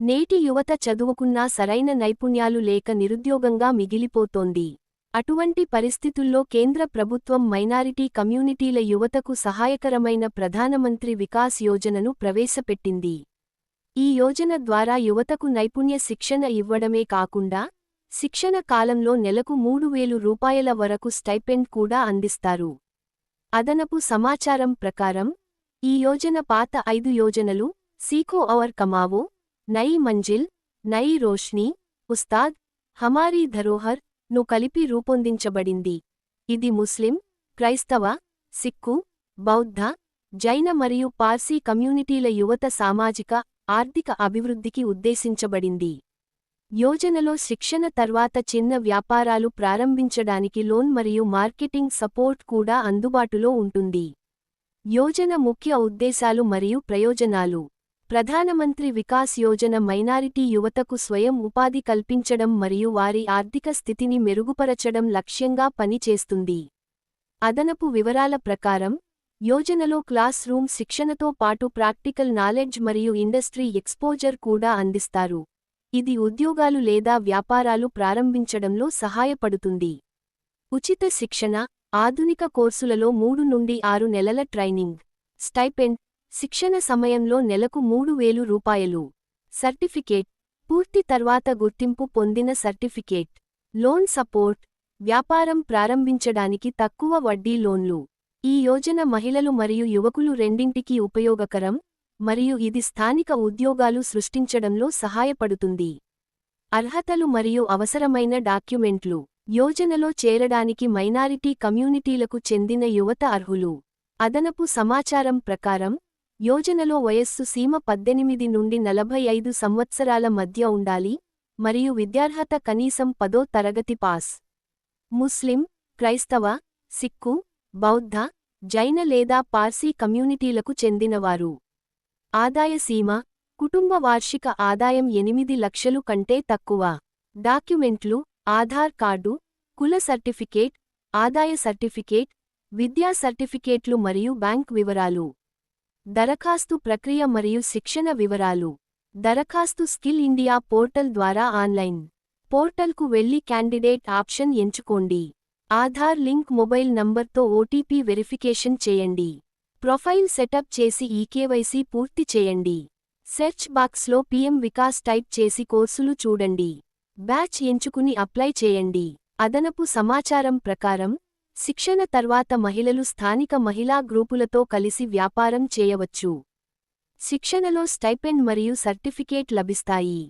నేటి యువత చదువుకున్నా సరైన నైపుణ్యాలు లేక నిరుద్యోగంగా మిగిలిపోతోంది. అటువంటి పరిస్థితుల్లో కేంద్ర ప్రభుత్వం మైనారిటీ కమ్యూనిటీల యువతకు సహాయకరమైన ప్రధానమంత్రి వికాస్ యోజనను ప్రవేశపెట్టింది. ఈ యోజన ద్వారా యువతకు నైపుణ్య శిక్షణ ఇవ్వడమే కాకుండా శిక్షణ కాలంలో నెలకు మూడు వేలు రూపాయల వరకు స్టైపెండ్ కూడా అందిస్తారు. అదనపు సమాచారం ప్రకారం ఈ యోజన పాత ఐదు యోజనలు సీకో అవర్ కమావో నయి మంజిల్ నయి రోష్నీ ఉస్తాద్ హమారీ ధరోహర్ను కలిపి రూపొందించబడింది. ఇది ముస్లిం క్రైస్తవ సిక్కు బౌద్ధ జైన మరియు పార్సీ కమ్యూనిటీల యువత సామాజిక ఆర్థిక అభివృద్ధికి ఉద్దేశించబడింది. యోజనలో శిక్షణ తర్వాత చిన్న వ్యాపారాలు ప్రారంభించడానికి లోన్ మరియు మార్కెటింగ్ సపోర్ట్ కూడా అందుబాటులో ఉంటుంది. యోజన ముఖ్య ఉద్దేశాలు మరియు ప్రయోజనాలు. ప్రధానమంత్రి వికాస్ యోజన మైనారిటీ యువతకు స్వయం ఉపాధి కల్పించడం మరియు వారి ఆర్థిక స్థితిని మెరుగుపరచడం లక్ష్యంగా పనిచేస్తుంది. అదనపు వివరాల ప్రకారం యోజనలో క్లాస్ రూమ్ శిక్షణతో పాటు ప్రాక్టికల్ నాలెడ్జ్ మరియు ఇండస్ట్రీ ఎక్స్పోజర్ కూడా అందిస్తారు. ఇది ఉద్యోగాలు లేదా వ్యాపారాలు ప్రారంభించడంలో సహాయపడుతుంది. ఉచిత శిక్షణ ఆధునిక కోర్సులలో మూడు నుండి ఆరు నెలల ట్రైనింగ్ స్టైపెండ్ శిక్షణ సమయంలో నెలకు మూడు వేలు రూపాయలు. సర్టిఫికేట్. పూర్తి తర్వాత గుర్తింపు పొందిన సర్టిఫికేట్. Loan support. వ్యాపారం ప్రారంభించడానికి తక్కువ వడ్డీ లోన్లు. ఈ యోజన మహిళలు మరియు యువకులు రెండింటికీ ఉపయోగకరం మరియు ఇది స్థానిక ఉద్యోగాలు సృష్టించడంలో సహాయపడుతుంది. అర్హతలు మరియు అవసరమైన డాక్యుమెంట్లు. యోజనలో చేరడానికి మైనారిటీ కమ్యూనిటీలకు చెందిన యువత అర్హులు. అదనపు సమాచారం ప్రకారం యోజనలో వయస్సు సీమ పద్దెనిమిది నుండి నలభై ఐదు సంవత్సరాల మధ్య ఉండాలి మరియు విద్యార్హత కనీసం పదో తరగతి పాస్. ముస్లిం క్రైస్తవ సిక్కు బౌద్ధ జైన లేదా పార్సీ కమ్యూనిటీలకు చెందినవారు. ఆదాయ సీమ కుటుంబ వార్షిక ఆదాయం ఎనిమిది లక్షలు కంటే తక్కువ. డాక్యుమెంట్లు ఆధార్ కార్డు కుల సర్టిఫికేట్ ఆదాయ సర్టిఫికేట్ విద్యా సర్టిఫికేట్లు మరియు బ్యాంక్ వివరాలు. దరఖాస్తు ప్రక్రియ మరియు శిక్షణ వివరాలు. దరఖాస్తు స్కిల్ ఇండియా పోర్టల్ ద్వారా ఆన్లైన్. పోర్టల్కు వెళ్ళి క్యాండిడేట్ ఆప్షన్ ఎంచుకోండి. ఆధార్ లింక్ మొబైల్ నంబర్తో ఓటీపీ వెరిఫికేషన్ చేయండి. ప్రొఫైల్ సెటప్ చేసి ఈకేవైసీ పూర్తి చేయండి. సెర్చ్ బాక్స్లో పీఎం వికాస్ టైప్ చేసి కోర్సులు చూడండి. బ్యాచ్ ఎంచుకుని అప్లై చేయండి. అదనపు సమాచారం ప్రకారం శిక్షణ తర్వాత మహిళలు స్థానిక మహిళా గ్రూపులతో కలిసి వ్యాపారం చేయవచ్చు. శిక్షణలో స్టైపెండ్ మరియు సర్టిఫికేట్ లభిస్తాయి.